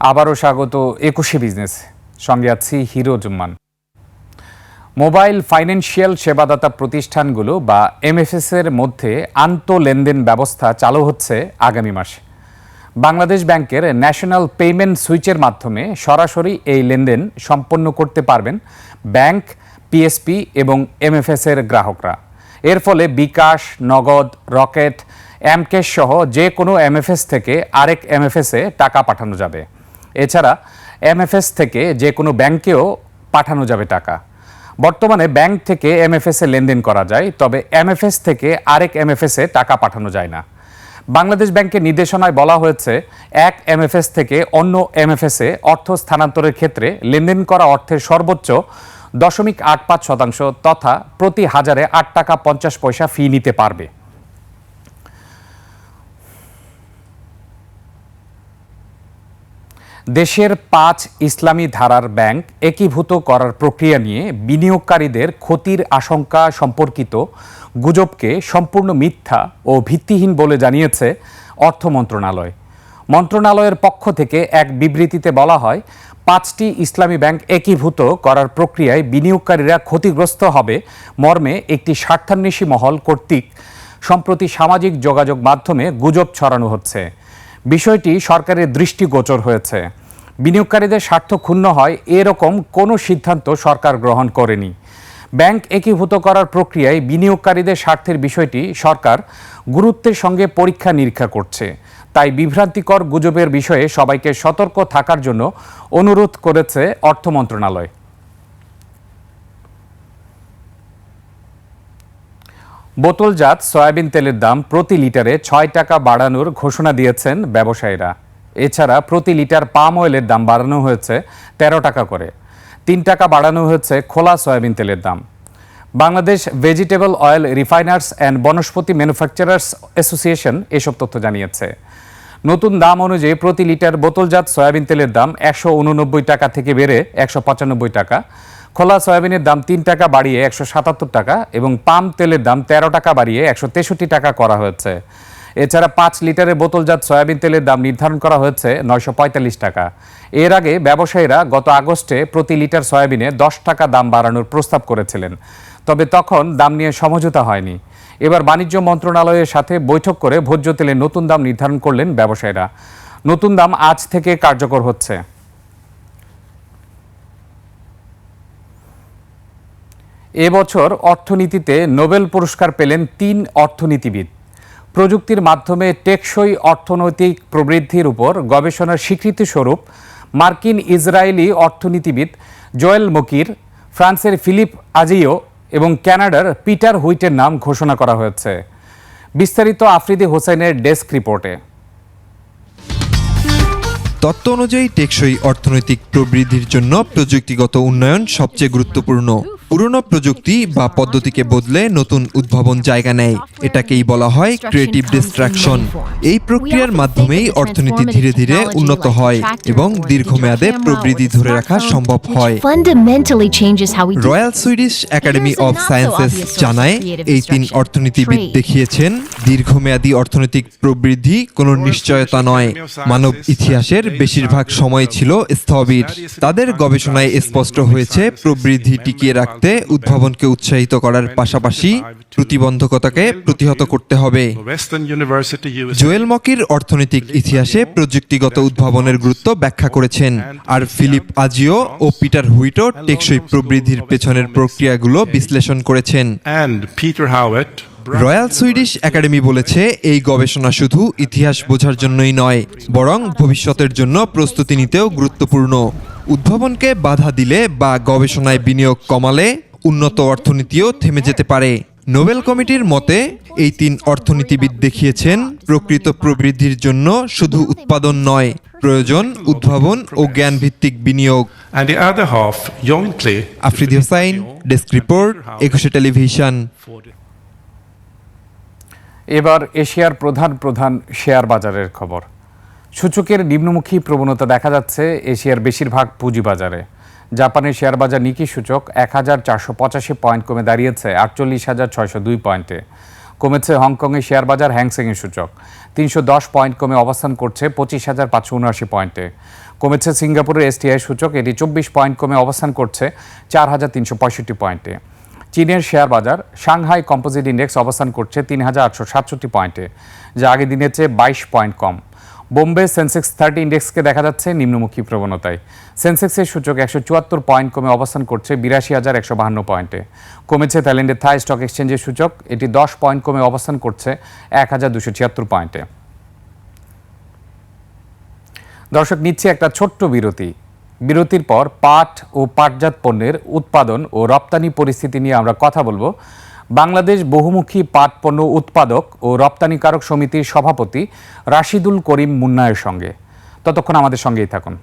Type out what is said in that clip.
আবারও স্বাগত একুশে বিজনেস। সঙ্গে আছি হিরো জুম্মান। মোবাইল ফাইন্যান্সিয়াল সেবাদাতা প্রতিষ্ঠানগুলো বা এমএফএস এর মধ্যে আন্ত লেনদেন ব্যবস্থা চালু হচ্ছে আগামী মাসে। বাংলাদেশ ব্যাংকের ন্যাশনাল পেমেন্ট সুইচের মাধ্যমে সরাসরি এই লেনদেন সম্পন্ন করতে পারবেন ব্যাংক পিএসপি এবং এমএফএস এর গ্রাহকরা। এর ফলে বিকাশ, নগদ, রকেট, এমকেশ সহ যে কোনো এমএফএস থেকে আরেক এমএফএস এ টাকা পাঠানো যাবে। এছাড়া এমএফএস থেকে যে কোনো ব্যাংকেও পাঠানো যাবে টাকা। বর্তমানে ব্যাংক থেকে এমএফএস এ লেনদেন করা যায়, তবে এমএফএস থেকে আরেক এমএফএস এ টাকা পাঠানো যায় না। বাংলাদেশ ব্যাংকের নির্দেশনায় বলা হয়েছে, এক এমএফএস থেকে অন্য এমএফএস এ অর্থ স্থানান্তরের ক্ষেত্রে লেনদেন করা অর্থের সর্বোচ্চ দশমিক আট পাঁচ শতাংশ তথা প্রতি হাজারে আট টাকা পঞ্চাশ পয়সা ফি নিতে পারবে। দেশের পাঁচ ইসলামী ধারার ব্যাংক একীভূত করার প্রক্রিয়া নিয়ে বিনিয়োগকারীদের ক্ষতির আশঙ্কা সম্পর্কিত গুজবকে সম্পূর্ণ মিথ্যা ও ভিত্তিহীন বলে জানিয়েছে অর্থ মন্ত্রণালয়। মন্ত্রণালয়ের পক্ষ থেকে এক বিবৃতিতে বলা হয়, পাঁচটি ইসলামী ব্যাংক একীভূত করার প্রক্রিয়ায় বিনিয়োগকারীরা ক্ষতিগ্রস্ত হবে মর্মে একটি স্বার্থান্বেষী মহল কর্তৃক সম্প্রতি সামাজিক যোগাযোগ মাধ্যমে গুজব ছড়ানো হচ্ছে। বিষয়টি সরকারের দৃষ্টিগোচর হয়েছে। বিনিয়োগকারীদের স্বার্থ ক্ষুণ্ণ হয়, এরকম কোনো সিদ্ধান্ত সরকার গ্রহণ করেনি। ব্যাংক একীভূত করার প্রক্রিয়ায় বিনিয়োগকারীদের স্বার্থের বিষয়টি সরকার গুরুত্বের সঙ্গে পরীক্ষা নিরীক্ষা করছে। তাই বিভ্রান্তিকর গুজবের বিষয়ে সবাইকে সতর্ক থাকার জন্য অনুরোধ করেছে অর্থ মন্ত্রণালয়। বোতলজাত সয়াবিন তেলের দাম প্রতি লিটারে ছয় টাকা বাড়ানোর ঘোষণা দিয়েছেন ব্যবসায়ীরা। এছাড়া প্রতি লিটার পাম অয়েলের দাম বাড়ানো হয়েছে তেরো টাকা করে। তিন টাকা বাড়ানো হয়েছে খোলা সয়াবিন তেলের দাম। Bangladesh vegetable oil refiners and Vanaspati manufacturers association এসব তথ্য জানিয়েছে। নতুন দাম অনুযায়ী প্রতি লিটার বোতলজাত সয়াবিন তেলের দাম একশো উননব্বই টাকা থেকে বেড়ে একশো পঁচানব্বই টাকা। খোলা সয়াবিনের দাম তিন টাকা বাড়িয়ে একশো সাতাত্তর টাকা এবং পাম তেলের দাম তেরো টাকা বাড়িয়ে একশো তেষট্টি টাকা করা হয়েছে। এছাড়া পাঁচ লিটারের বোতলজাত সয়াবিন তেলের দাম নির্ধারণ করা হয়েছে নয়শো পঁয়তাল্লিশ টাকা। এর আগে ব্যবসায়ীরা গত আগস্টে প্রতি লিটার সয়াবিনে দশ টাকা দাম বাড়ানোর প্রস্তাব করেছিলেন। তবে তখন দাম নিয়ে সমঝোতা হয়নি। এবার বাণিজ্য মন্ত্রণালয়ের সাথে বৈঠক করে ভোজ্য তেলের নতুন দাম নির্ধারণ করলেন ব্যবসায়ীরা। নতুন দাম আজ থেকে কার্যকর হচ্ছে। এবছর অর্থনীতিতে নোবেল পুরস্কার পেলেন তিন অর্থনীতিবিদ। প্রযুক্তির মাধ্যমে টেকসই অর্থনৈতিক প্রবৃদ্ধির উপর গবেষণার স্বীকৃতি স্বরূপ মার্কিন ইসরায়েলি অর্থনীতিবিদ জোয়েল মকির, ফ্রান্সের ফিলিপ আজিও এবং ক্যানাডার পিটার হুইটের নাম ঘোষণা করা হয়েছে। বিস্তারিত আফ্রিদি হোসেনের ডেস্ক রিপোর্টে। তত্ত্ব অনুযায়ী টেকসই অর্থনৈতিক প্রবৃদ্ধির জন্য প্রযুক্তিগত উন্নয়ন সবচেয়ে গুরুত্বপূর্ণ। পুরনো প্রযুক্তি বা পদ্ধতিকে বদলে নতুন উদ্ভাবন জায়গা নেয়। এটাকেই বলা হয় ক্রিয়েটিভ ডিস্ট্রাকশন এই প্রক্রিয়ার মাধ্যমেই অর্থনীতি ধীরে ধীরে উন্নত হয় এবং দীর্ঘমেয়াদে প্রবৃদ্ধি ধরে রাখা সম্ভব হয়। Royal Swedish academy of sciences জানায় এই তিন অর্থনীতিবিদ দেখিয়েছেন দীর্ঘমেয়াদী অর্থনৈতিক প্রবৃদ্ধি কোনো নিশ্চয়তা নয়। মানব ইতিহাসের বেশিরভাগ সময় ছিল স্থবির। তাদের গবেষণায় স্পষ্ট হয়েছে প্রবৃদ্ধি টিকিয়ে রাখতে উদ্ভাবনকে উৎসাহিত করার পাশাপাশি প্রতিবন্ধকতাকে প্রতিহত করতে হবে. জোয়েল মকির অর্থনৈতিক ইতিহাসে প্রযুক্তিগত উদ্ভাবনের গুরুত্ব ব্যাখ্যা করেছেন আর ফিলিপ আজিও ও পিটার হুইটো টেকসই প্রবৃদ্ধির পেছনের প্রক্রিয়াগুলো বিশ্লেষণ করেছেন. রয়্যাল সুইডিশ একাডেমি বলেছে এই গবেষণা শুধু ইতিহাস বোঝার জন্যই নয় বরং ভবিষ্যতের জন্য প্রস্তুতি নিতেও গুরুত্বপূর্ণ উদ্ভাবনকে বাধা দিলে বা গবেষণায় বিনিয়োগ কমালে উন্নত অর্থনীতিও থেমে যেতে পারে। নোবেল কমিটির মতে এই তিন অর্থনীতিবিদ দেখিয়েছেন প্রকৃত প্রবৃদ্ধির জন্য শুধু উৎপাদন নয় প্রয়োজন উদ্ভাবন ও বিনিয়োগ। Other half jointly. Afridi Hossain desk report Ekushey television. এবার এশিয়ার প্রধান প্রধান শেয়ার বাজারের খবর। সূচকের নিম্নমুখী প্রবণতা দেখা যাচ্ছে এশিয়ার বেশিরভাগ পুঁজিবাজারে। জাপানের শেয়ার বাজার নিকি সূচক এক হাজার চারশো পঁচাশি পয়েন্ট কমে দাঁড়িয়েছে, আটচল্লিশ হাজার ছয়শো দুই পয়েন্টে। কমেছে হংকংয়ের শেয়ার বাজার হ্যাংসেংয়ের সূচক, তিনশো দশ পয়েন্ট কমে অবস্থান করছে পঁচিশ হাজার পাঁচশো উনআশি পয়েন্টে। কমেছে সিঙ্গাপুরের এসটিআই সূচক, এটি চব্বিশ পয়েন্ট কমে অবস্থান করছে চার হাজার তিনশো পঁয়ষট্টি পয়েন্টে। চীনের শেয়ার বাজার সাংহাই কম্পোজিট ইন্ডেক্স অবস্থান করছে তিন হাজার আটশো সাতষট্টি পয়েন্টে, যা আগের দিনের চেয়ে বাইশ পয়েন্ট কম। বোম্বে সেন্সেক্স থার্টি ইন্ডেক্সকে দেখা যাচ্ছে নিম্নমুখী প্রবণতায়। সেন্সেক্সের সূচক একশো চুয়াত্তর পয়েন্ট কমে অবস্থান করছে বিরাশি হাজার একশো বাহান্ন পয়েন্টে। কমেছে থাইল্যান্ডের থাই স্টক এক্সচেঞ্জের সূচক, এটি দশ পয়েন্ট কমে অবস্থান করছে এক হাজার দুশো ছিয়াত্তর পয়েন্টে। দর্শক, নিচ্ছে একটা ছোট্ট বিরতি। বিরতির পর পাট ও পাটজাত পণ্যের উৎপাদন ও রপ্তানি পরিস্থিতি নিয়ে আমরা কথা বলব। বাংলাদেশ বহুমুখী পাট পণ্য উৎপাদক ও রপ্তানিকারক সমিতির সভাপতি রাশিদুল করিম মুন্নায়ের সঙ্গে। ততক্ষণ আমাদের সঙ্গেই থাকুন।